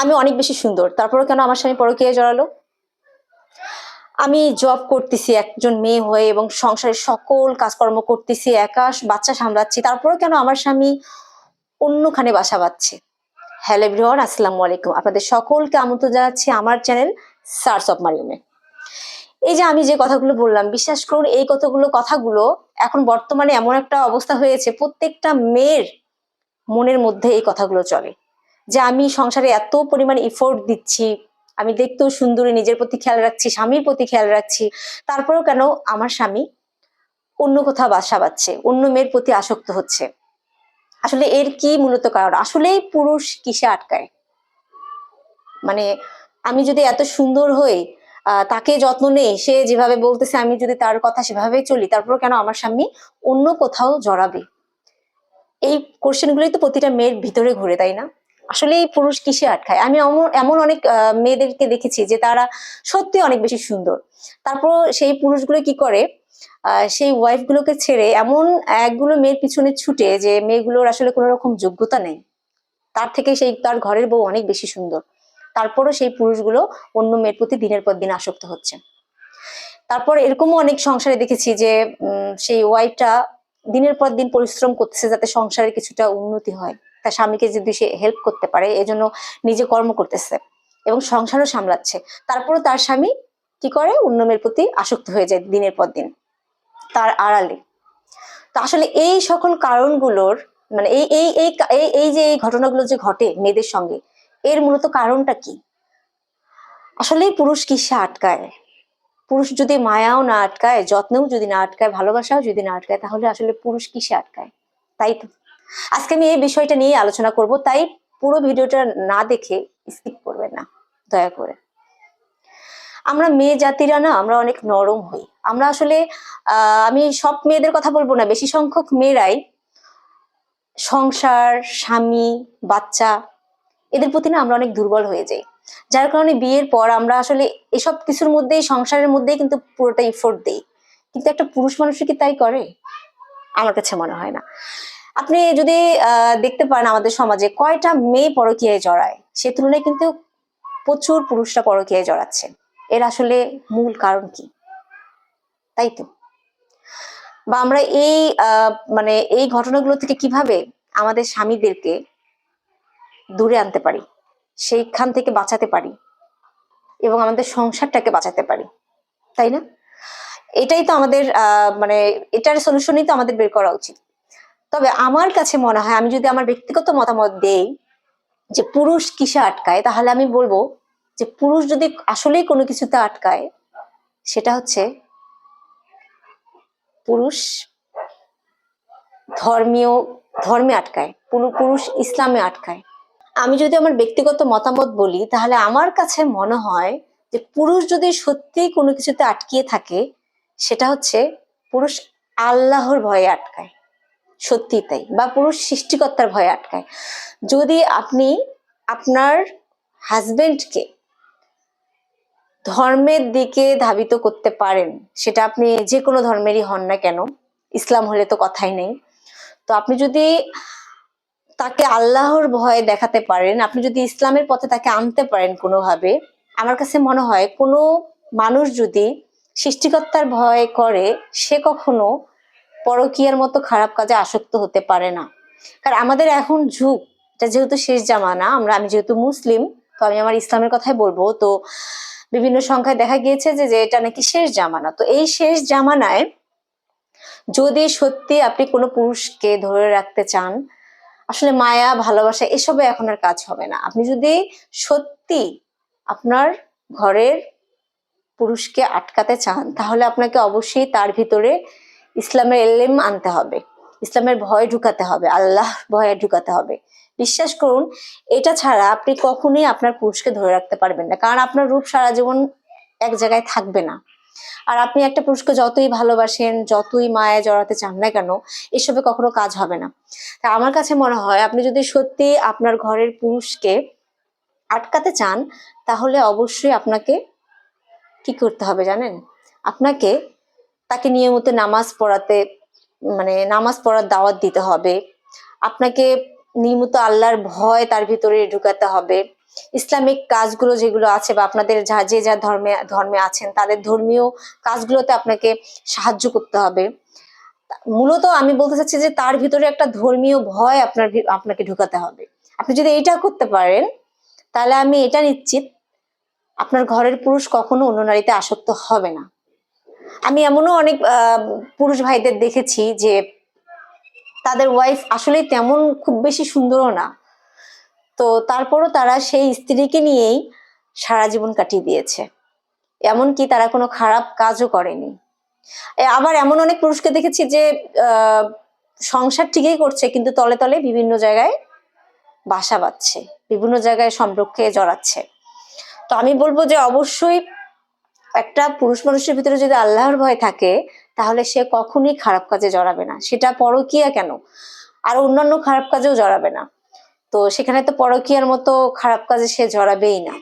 আমি অনেক বেশি সুন্দর। তারপরে কেন আমার স্বামী পরকীয়ায় জড়ালো? আমি জব করতেছি একজন মেয়ে হয়ে এবং সংসারের সকল কাজকর্ম করতেছি, একা বাচ্চা সামলাচ্ছি। তারপরে কেন আমার স্বামী অন্যখানে বাসা বাঁধছে? হ্যালো এভরিওয়ান আসসালামু আলাইকুম। আপনাদের সকলকে আমন্ত্রণ জানাচ্ছি আমার চ্যানেল সার্স অফ মারিয়মে এই যে আমি যে কথাগুলো বললাম, বিশ্বাস করুন, এই কতগুলো কথাগুলো এখন বর্তমানে এমন একটা অবস্থা হয়েছে, প্রত্যেকটা মেয়ের মনের মধ্যে এই কথাগুলো চলে। যে আমি সংসারে এত পরিমাণ ইফোর্ট দিচ্ছি, আমি দেখতেও সুন্দরী, নিজের প্রতি খেয়াল রাখছি, স্বামীর প্রতি খেয়াল রাখছি, তারপরেও কেন আমার স্বামী অন্য কোথাও বাসা বাচ্ছে অন্য মেয়ের প্রতি আসক্ত হচ্ছে? আসলে এর কি মূলত কারণ? আসলেই পুরুষ কিসে আটকায়? মানে আমি যদি এত সুন্দর হই তাকে যত্ন নেই, সে যেভাবে বলতেছে আমি যদি তার কথা সেভাবেই চলি তারপর কেন আমার স্বামী অন্য কোথাও জড়াবে? এই কোশ্চেন গুলোই তো প্রতিটা মেয়ের ভিতরে ঘুরে, তাই না? আসলে এই পুরুষ কিসে আটকায়? আমি এমন অনেক মেয়েদেরকে দেখেছি যে তারা সত্যি অনেক বেশি সুন্দর। তারপর সেই পুরুষগুলো কি করে? সেই ওয়াইফ গুলোকে ছেড়ে এমন একগুলো মেয়ের পিছনে ছুটে যে মেয়েগুলোর আসলে কোনো রকম যোগ্যতা নেই। তার থেকে সেই, তার ঘরের বউ অনেক বেশি সুন্দর। তারপরও সেই পুরুষগুলো অন্য মেয়ের প্রতি দিনের পর দিন আসক্ত হচ্ছে। তারপর এরকমও অনেক সংসারে দেখেছি যে সেই ওয়াইফটা দিনের পর দিন পরিশ্রম করতেছে যাতে সংসারে কিছুটা উন্নতি হয়। তার স্বামীকে যদি সে হেল্প করতে পারে, এজন্য নিজে কর্ম করতেছে এবং সংসারও সামলাচ্ছে, তারপরও তার স্বামী কি করে? অন্য মেয়ের প্রতি আসক্ত হয়ে যায় দিনের পর দিন। তার আড়ালে। তো আসলে এই সকল কারণগুলোর মানে এই এই, এই- এই যে এই ঘটনাগুলো যে ঘটে মেয়েদের সঙ্গে, এর মূলত কারণটা কি? আসলে পুরুষ কিসে আটকায়? পুরুষ যদি মায়াও না আটকায়, যত্নেও যদি না আটকায়, ভালোবাসাও যদি না আটকায়, তাহলে আসলে পুরুষ কিসে আটকায়? তাই তো। আজকে আমি এই বিষয়টা নিয়ে আলোচনা করব, তাই পুরো ভিডিওটা না দেখে স্কিপ করবেন না, দয়া করে। আমরা মেয়ে জাতিরা না, আমরা অনেক নরম হই। আমরা আসলে আমি সব মেয়েদের কথা বলব না, বেশি সংখ্যক মেয়েরাই সংসার, স্বামী, বাচ্চা, এদের প্রতি না আমরা অনেক দুর্বল হয়ে যাই। যার কারণে বিয়ের পর আমরা আসলে এসব কিছুর মধ্যেই, সংসারের মধ্যেই কিন্তু পুরোটা ইফোর্ট দেই। কিন্তু একটা পুরুষ মানুষই কি তাই করে? আমার কাছে মনে হয় না। আপনি যদি দেখতে পান আমাদের সমাজে কয়টা মেয়ে পরকীয়ায় জড়ায়, সে তুলনায় কিন্তু প্রচুর পুরুষরা পরকীয়ায় জড়াচ্ছে। এর আসলে মূল কারণ কি? তাই তো? বা আমরা এই মানে এই ঘটনাগুলো থেকে কীভাবে আমাদের স্বামীদেরকে দূরে আনতে পারি, সেইখান থেকে বাঁচাতে পারি এবং আমাদের সংসারটাকে বাঁচাতে পারি, তাই না? এটাই তো আমাদের মানে এটার সলিউশনই তো আমাদের বের করা উচিত। তবে আমার কাছে মনে হয়, আমি যদি আমার ব্যক্তিগত মতামত দেই, যে পুরুষ কিসে আটকায়, তাহলে আমি বলব যে পুরুষ যদি আসলেই কোনো কিছুতে আটকায়, সেটা হচ্ছে পুরুষ ধর্মীয়, ধর্মে আটকায়, পুরু- পুরুষ ইসলামে আটকায়। আমি যদি আমার ব্যক্তিগত মতামত বলি, তাহলে আমার কাছে মনে হয় যে পুরুষ যদি সত্যি কোনো কিছুতে আটকিয়ে থাকে, সেটা হচ্ছে পুরুষ আল্লাহর ভয়ে আটকায়। সত্যি তাই বা পুরুষ সৃষ্টিকর্তার ভয়ে আটকায়। যদি আপনি আপনার হাজবেন্ডকে ধর্মের দিকে ধাবিত করতে পারেন, সেটা আপনি যে কোনো ধর্মেরই হন না কেন, ইসলাম হলে তো কথাই নেই। তো আপনি যদি তাকে আল্লাহর ভয় দেখাতে পারেন, আপনি যদি ইসলামের পথে তাকে আনতে পারেন কোনোভাবে, আমার কাছে মনে হয় কোনো মানুষ যদি সৃষ্টিকর্তার ভয় করে, সে কখনো পরকীয়ার মতো খারাপ কাজে আসক্ত হতে পারে না। কারণ আমাদের এখন যুগ, এটা যেহেতু শেষ জামানা, আমরা, আমি যেহেতু মুসলিম, তো আমি আমার ইসলামের কথাই বলব। তো বিভিন্ন সংখ্যায় দেখা গিয়েছে যে এটা নাকি শেষ জামানা। তো এই শেষ জামানায় যদি সত্যি আপনি কোনো পুরুষকে ধরে রাখতে চান, আসলে মায়া, ভালোবাসা, এসবে এখন আর কাজ হবে না। আপনি যদি সত্যি আপনার ঘরের পুরুষকে আটকাতে চান, তাহলে আপনাকে অবশ্যই তার ভিতরে ইসলামের এলেম আনতে হবে, ইসলামের ভয় ঢুকাতে হবে আল্লাহ ভয়ে ঢুকাতে হবে। বিশ্বাস করুন, এটা ছাড়া আপনি কখনোই আপনার পুরুষকে ধরে রাখতে পারবেন না, কারণ আপনার রূপ সারা জীবন এক জায়গায় থাকবে না। আর আপনি একটা পুরুষকে যতই ভালোবাসেন, যতই মায়া জড়াতে চান না কেন, এসবে কখনো কাজ হবে না। তা আমার কাছে মনে হয়, আপনি যদি সত্যি আপনার ঘরের পুরুষকে আটকাতে চান, তাহলে অবশ্যই আপনাকে কি করতে হবে জানেন? আপনাকে তাকে নিয়মিত নামাজ পড়াতে মানে নামাজ পড়ার দাওয়াত দিতে হবে। আপনাকে নিয়মিত আল্লাহর ভয় তার ভিতরে ঢুকাতে হবে। ইসলামিক কাজগুলো যেগুলো আছে বা আপনাদের যা, যে যা ধর্মে ধর্মে আছেন, তাদের ধর্মীয় কাজগুলোতে আপনাকে সাহায্য করতে হবে। মূলত আমি বলতে চাচ্ছি যে তার ভিতরে একটা ধর্মীয় ভয় আপনার আপনাকে ঢুকাতে হবে। আপনি যদি এটা করতে পারেন, তাহলে আমি এটা নিশ্চিত, আপনার ঘরের পুরুষ কখনো অন্য নারীতে আসক্ত হবে না। আমি এমনও অনেক পুরুষ ভাইদের দেখেছি যে তাদের ওয়াইফ আসলেই তেমন খুব বেশি সুন্দরও না। তো তারপরও তারা সেই স্ত্রীকে নিয়েই সারা জীবন কাটিয়ে দিয়েছে। এমনকি তারা কোনো খারাপ কাজও করেনি। আবার এমন অনেক পুরুষকে দেখেছি যে সংসার ঠিকই করছে, কিন্তু তলে তলে বিভিন্ন জায়গায় বাসা বাঁধছে, বিভিন্ন জায়গায় সম্পর্কে জড়াচ্ছে। তো আমি বলব যে অবশ্যই একটা পুরুষ মানুষের ভিতরে যদি আল্লাহর ভয় থাকে, তাহলে সে কখনই খারাপ কাজে জড়াবে না। সেটা পরকিয়া কেন? আর অন্যান্য খারাপ কাজেও জড়াবে না। তো সেখানে তো পরকিয়ার মতো খারাপ কাজে সে জড়াবেই না।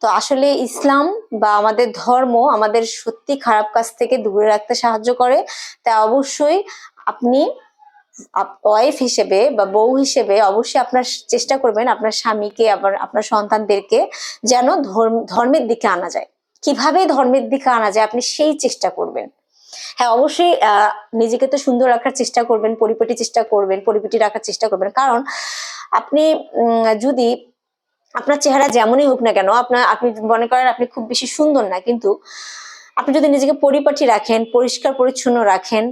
তো আসলে ইসলাম বা আমাদের ধর্ম আমাদের সত্যি খারাপ কাজ থেকে দূরে রাখতে সাহায্য করে। তাই অবশ্যই আপনি ওয়াইফ হিসেবে বা বউ হিসেবে অবশ্যই আপনার চেষ্টা করবেন আপনার স্বামীকে, আবার আপনার সন্তানদেরকে যেন ধর্ম- ধর্মের দিকে আনা যায়। কীভাবে ধর্মের দিকে আনা যায় আপনি সেই চেষ্টা করবেন। হ্যাঁ অবশ্যই নিজেকে তো সুন্দর রাখার চেষ্টা করবেন, পরিপাটি চেষ্টা করবেন, পরিপাটি রাখার চেষ্টা করবেন। কারণ আপনি যদি আপনার চেহারা যেমনই হোক না কেন, আপনার, আপনি মনে করেন আপনি খুব বেশি সুন্দর না, কিন্তু আপনি যদি নিজেকে পরিপাটি রাখেন পরিষ্কার পরিচ্ছন্ন রাখেন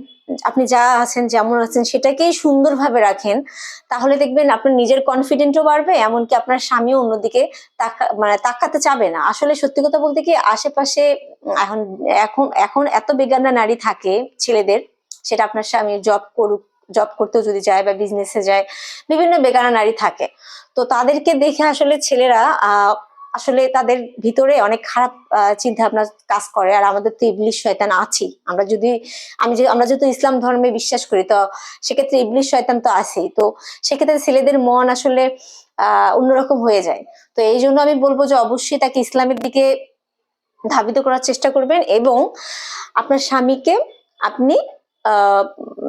আপনি যা আছেন যেমন আছেন সেটাকেই সুন্দরভাবে রাখেন তাহলে দেখবেন আপনার নিজের কনফিডেন্টও বাড়বে এমনকি আপনার স্বামীও অন্যদিকে তাকা মানে তাকাতে চাবে না। আসলে সত্যি কথা বলতে কি আশেপাশে এখন এখন এখন এত বেগানা নারী থাকে ছেলেদের সেটা আপনার স্বামী জব করুক জব করতেও যদি যায় বা বিজনেসে যায় বিভিন্ন বেগানা নারী থাকে। তো তাদেরকে দেখে আসলে ছেলেরা আহ, আসলে তাদের ভিতরে অনেক খারাপ চিন্তা ভাবনা কাজ করে আর আমাদের তো ইবলিশ শয়তান আছেই। আমরা যদি, আমি আমরা যেহেতু ইসলাম ধর্মে বিশ্বাস করি, তো সেক্ষেত্রে ইবলিশ শয়তান তো আছেই। তো সেক্ষেত্রে ছেলেদের মন আসলে, আহ, অন্যরকম হয়ে যায়। তো এই জন্য আমি বলব যে অবশ্যই তাকে ইসলামের দিকে ধাবিত করার চেষ্টা করবেন এবং আপনার স্বামীকে আপনি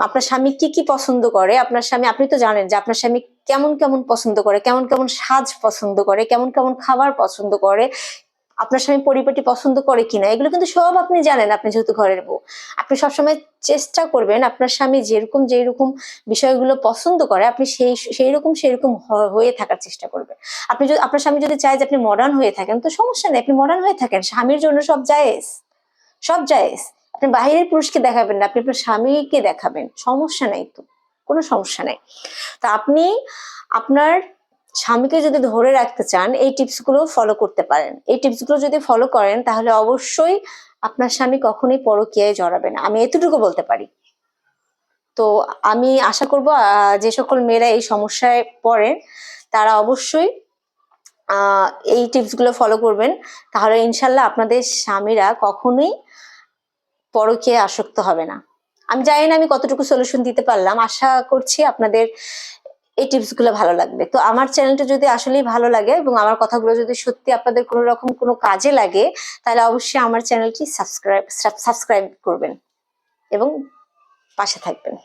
আপনার স্বামী কি কি পছন্দ করে, আপনার স্বামী, আপনি তো জানেন যে আপনার স্বামী কেমন কেমন পছন্দ করে, কেমন কেমন সাজ পছন্দ করে, কেমন কেমন খাবার পছন্দ করে, আপনার স্বামী পরিপাটি পছন্দ করে কিনা, এগুলো কিন্তু সব আপনি জানেন, আপনি যেহেতু ঘরের বউ। আপনি সবসময় চেষ্টা করবেন আপনার স্বামী যেরকম যেরকম বিষয়গুলো পছন্দ করে, আপনি সেই সেই রকম সেই রকম হয়ে থাকার চেষ্টা করবেন। আপনি যদি, আপনার স্বামী যদি চায় যে আপনি মডার্ন হয়ে থাকেন, তো সমস্যা নেই, আপনি মডার্ন হয়ে থাকেন, স্বামীর জন্য সব জায়েজ সব জায়েজ। আপনি বাইরের পুরুষকে দেখাবেন না, আপনি আপনার স্বামীকে দেখাবেন, সমস্যা নাই তো। কোনো সমস্যা নেই। তা আপনি আপনার স্বামীকে যদি ধরে রাখতে চান, এই টিপসগুলো ফলো করতে পারেন। এই টিপসগুলো যদি ফলো করেন, তাহলে অবশ্যই আপনার স্বামী কখনোই পরকীয়ায় জড়াবে না। আমি এতটুকু বলতে পারি। তো আমি আশা করব যে সকল মেয়েরা এই সমস্যায় পড়েন তারা অবশ্যই এই টিপসগুলো ফলো করবেন। তাহলে ইনশাল্লাহ আপনাদের স্বামীরা কখনোই পরকীয়ায় আসক্ত হবে না। আমি জানি না আমি কতটুকু সলিউশন দিতে পারলাম। আশা করছি আপনাদের এই টিপসগুলো ভালো লাগবে। তো আমার চ্যানেলটা যদি আসলেই ভালো লাগে এবং আমার কথাগুলো যদি সত্যি আপনাদের কোনো রকম কোনো কাজে লাগে, তাহলে অবশ্যই আমার চ্যানেলটি সাবস্ক্রাইব সাবস্ক্রাইব করবেন এবং পাশে থাকবেন।